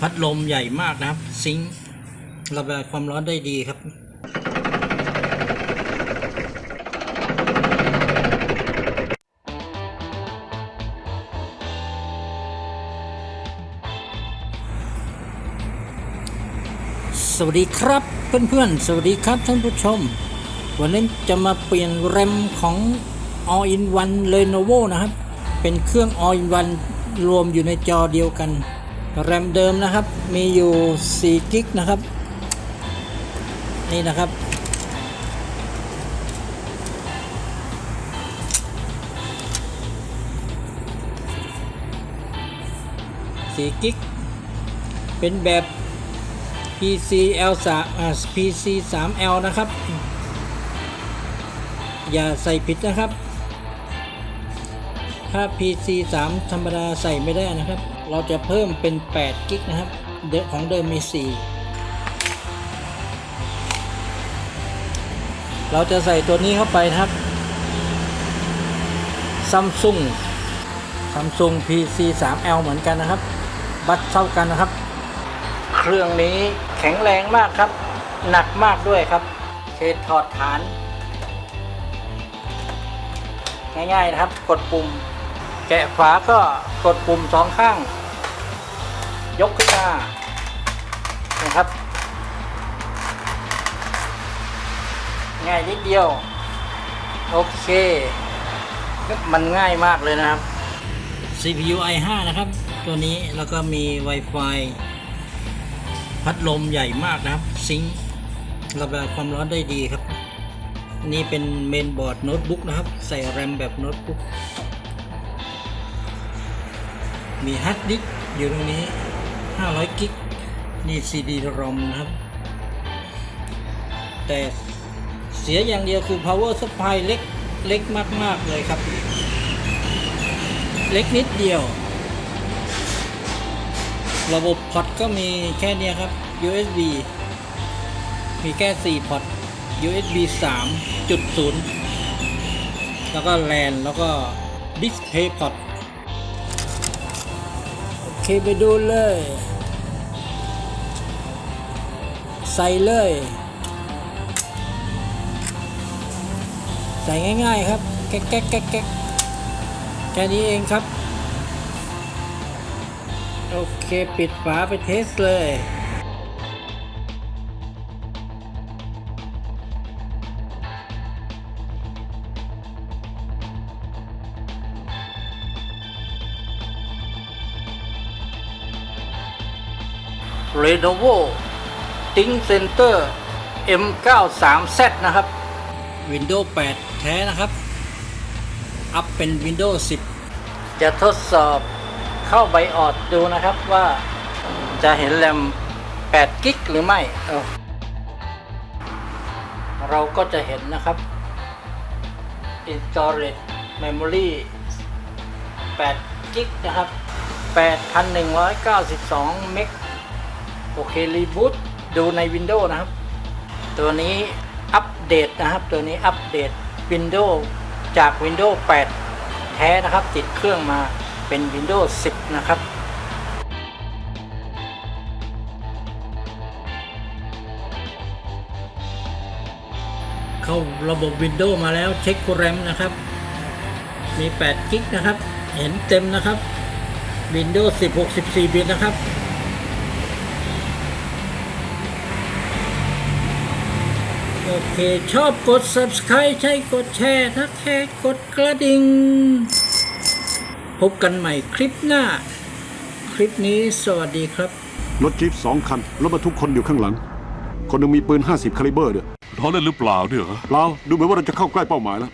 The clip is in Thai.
พัดลมใหญ่มากนะครับ ซิงค์ระบายความร้อนได้ดีครับ สวัสดีครับเพื่อนๆ สวัสดีครับท่านผู้ชม วันนี้จะมาเปลี่ยนแรมของ All in One Lenovo นะครับ เป็นเครื่อง All in One รวมอยู่ในจอเดียวกัน แรมเดิมนะครับ มีอยู่4กิกนะครับ นี่นะครับ 4 กิก เป็นแบบ PCL 3อ่า PC 3L นะครับ อย่าใส่ผิดนะครับ ถ้า PC 3 ธรรมดาใส่ไม่ได้นะครับ เราจะเพิ่มเป็น8กิกนะครับ เดิมของเดิมมี 4 เราจะใส่ตัวนี้เข้าไปนะครับ Samsung Samsung PC 3L เหมือนกันนะครับ บัตรเท่ากันนะครับ เครื่องนี้แข็งแรงมากครับ หนักมากด้วยครับเคถอดฐาน ง่ายๆนะครับ กดปุ่ม แกะฝาก็กดปุ่มสองข้าง ยกขึ้นมานะครับ ง่ายนิดเดียว โอเค มันง่ายมากเลยนะครับ CPU i5 นะครับ ตัวนี้แล้วก็มี Wi-Fi พัดลมใหญ่มากนะครับ ซิงระบายความร้อนได้ดีครับ นี่เป็นเมนบอร์ดโน้ตบุ๊กนะครับ ใส่แรมแบบโน้ตบุ๊ก มีฮาร์ดดิสก์อยู่ตรงนี้ 500 กิก นี่ CD ROM นะครับ แต่เสียอย่างเดียวคือ power supply เล็ก เล็กมาก ๆ เลยครับ เล็กนิดเดียว ระบบพอตก็มีแค่นี้ครับ USB มีแค่ 4 พอต USB 3.0 แล้วก็ LAN แล้วก็ Display Port เคไปดูเลย ใส่เลย ใส่ง่ายๆครับ แก๊กแก๊กแก๊กแก๊กแค่นี้เองครับ โอเค ปิดฝาไปเทสเลย Lenovo Think Center M93Z นะครับ Windows 8 แท้นะครับ อัพเป็น Windows 10 จะทดสอบเข้าไบออดดูนะครับว่าจะเห็นแรม8กิกหรือไม่เอาเราก็จะเห็นนะครับ Storage Memory 8กิกนะครับ 8,192เมก โอเครีบูตดูใน Windows นะครับ ตัวนี้อัปเดตนะครับ ตัวนี้อัปเดต Windows จาก Windows 8 แท้นะครับ ติดเครื่องมาเป็น Windows 10 นะครับเข้าระบบ Windows มาแล้วเช็คแรมนะครับ มี8กิกนะครับ เห็นเต็มนะครับ Windows 10 64 บิตนะครับ เค ชอบกด subscribe ใช่กดแชร์ ถ้าแค่กดกระดิ่ง พบกันใหม่คลิปหน้า คลิปนี้สวัสดีครับ รถจี๊ปสองคัน รถบรรทุกคนอยู่ข้างหลัง คนหนึงมีปืน 50 คาลิเบอร์ด้วยล้อเล่นหรือเปล่าเนี่ยเหรอ เราดูเหมือนว่าเราจะเข้าใกล้เป้าหมายแล้ว